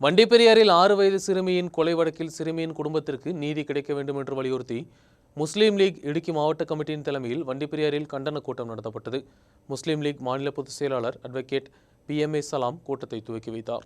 வண்டிப்பெரியாறில் ஆறு வயது சிறுமியின் கொலை வழக்கில் சிறுமியின் குடும்பத்திற்கு நீதி கிடைக்க வேண்டும் என்று வலியுறுத்தி முஸ்லீம் லீக் இடுக்கி மாவட்ட கமிட்டியின் தலைமையில் வண்டிப்பெரியாறில் கண்டன கூட்டம் நடத்தப்பட்டது. முஸ்லீம் லீக் மாநில பொதுச் செயலாளர் அட்வொகேட் பி எம் ஏ சலாம் கூட்டத்தை துவக்கி வைத்தார்.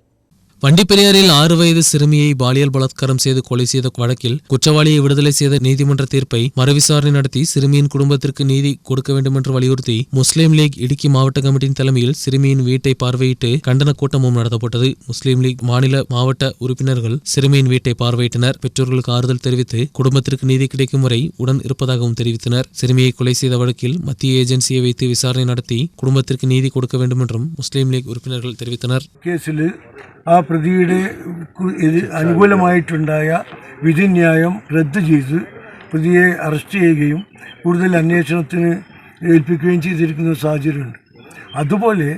வண்டிப்பெரியாரில் ஆறு வயது சிறுமியை பாலியல் பலாத்காரம் செய்து கொலை செய்த வழக்கில் குற்றவாளியை விடுதலை செய்த நீதிமன்ற தீர்ப்பை மறுவிசாரணை நடத்தி சிறுமியின் குடும்பத்திற்கு நீதி கொடுக்க வேண்டும் என்று வலியுறுத்தி முஸ்லீம் லீக் இடுக்கி மாவட்ட கமிட்டியின் தலைமையில் சிறுமியின் வீட்டை பார்வையிட்டு கண்டன கூட்டமும் நடத்தப்பட்டது. முஸ்லீம் லீக் மாநில மாவட்ட உறுப்பினர்கள் சிறுமியின் வீட்டை பார்வையிட்டனர். பெற்றோர்களுக்கு ஆறுதல் தெரிவித்து குடும்பத்திற்கு நீதி கிடைக்கும் வரை உடன் இருப்பதாகவும் தெரிவித்தனர். சிறுமியை கொலை செய்த வழக்கில் மத்திய ஏஜென்சியை வைத்து விசாரணை நடத்தி குடும்பத்திற்கு நீதி கொடுக்க வேண்டும் என்றும் முஸ்லீம் லீக் உறுப்பினர்கள் தெரிவித்தனர். ആ പ്രതിയുടെ കു- എതി- അനുകൂലമായിട്ടുണ്ടായ വിധിന്യായം റദ്ദ് ചെയ്ത് പ്രതിയെ അറസ്റ്റ് ചെയ്യുകയും കൂടുതൽ അന്വേഷണത്തിന് ഏൽപ്പിക്കുകയും ചെയ്തിരിക്കുന്ന സാഹചര്യമുണ്ട് അതുപോലെ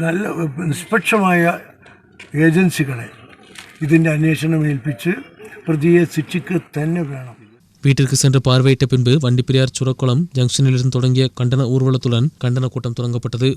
നല്ല നിഷ്പക്ഷമായ ഏജൻസികളെ ഇതിൻ്റെ അന്വേഷണം ഏൽപ്പിച്ച് പ്രതിയെ ശിക്ഷിക്കുക തന്നെ വേണം வீட்டிற்கு சென்று பார்வையிட்ட பின்பு வண்டிப்பெரியார் சுரக்குளம் ஜங்ஷனிலிருந்து தொடங்கிய கண்டன ஊர்வலத்துடன் கண்டன கூட்டம் தொடங்கப்பட்டது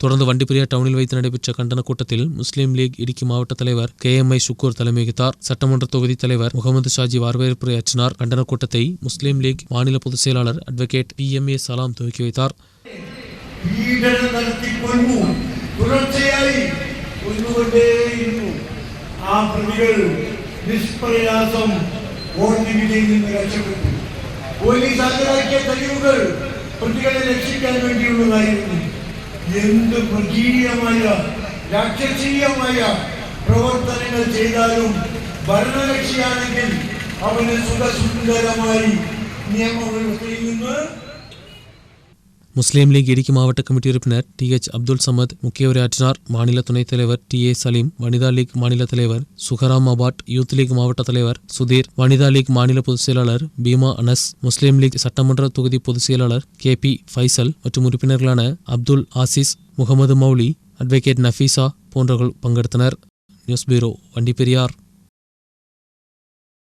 தொடர்ந்து வண்டிப்பெரியார் டவுனில் வைத்து நடைபெற்ற கண்டன கூட்டத்தில் முஸ்லீம் லீக் இடுக்கி மாவட்ட தலைவர் கே எம் ஐ சுக்கூர் தலைமை வகித்தார். சட்டமன்ற தொகுதி தலைவர் முகமது ஷாஜி வரவேற்புரையாற்றினார் கண்டன கூட்டத்தை முஸ்லீம் லீக் மாநில பொதுச் செயலாளர் அட்வொகேட் பி எம் ஏ சலாம் துவக்கி வைத்தார். കൊന്നുകൊണ്ടേയിരുന്നു ആ പ്രതികൾ നിഷ്പ്രയാസം വിജയിൽ നിന്ന് രക്ഷപ്പെട്ടു. പോലീസ് ഹാജരാക്കിയ തെളിവുകൾ പ്രതികളെ രക്ഷിക്കാൻ വേണ്ടിയുള്ളതായിരുന്നു. എന്ത് മൃഗീയമായ രാക്ഷസീയമായ പ്രവർത്തനങ്ങൾ ചെയ്താലും ഭരണകക്ഷിയാണെങ്കിൽ അവന് സുഖസുന്ദരമായി നിയമവ്യവസ്ഥയിൽ നിന്ന് முஸ்லீம் லீக் இடுக்கி மாவட்ட கமிட்டி உறுப்பினர் டி எச் அப்துல் சமத் முக்கிய உரையாற்றினார். மாநில துணைத் தலைவர் T A Salim Vanitha league மாநில தலைவர் சுகராம் அபாட் யூத் லீக் மாவட்ட தலைவர் சுதீர் வனிதா லீக் மாநில பொதுச் செயலாளர் பீமா அனஸ் முஸ்லீம் லீக் சட்டமன்ற தொகுதி பொதுச் செயலாளர் கே பி ஃபைசல் மற்றும் உறுப்பினர்களான அப்துல் ஆசிஸ் முகமது மௌலி அட்வொகேட் நஃபீசா போன்றவர்கள் பங்கெடுத்தனர். News bureau Vandiperiyar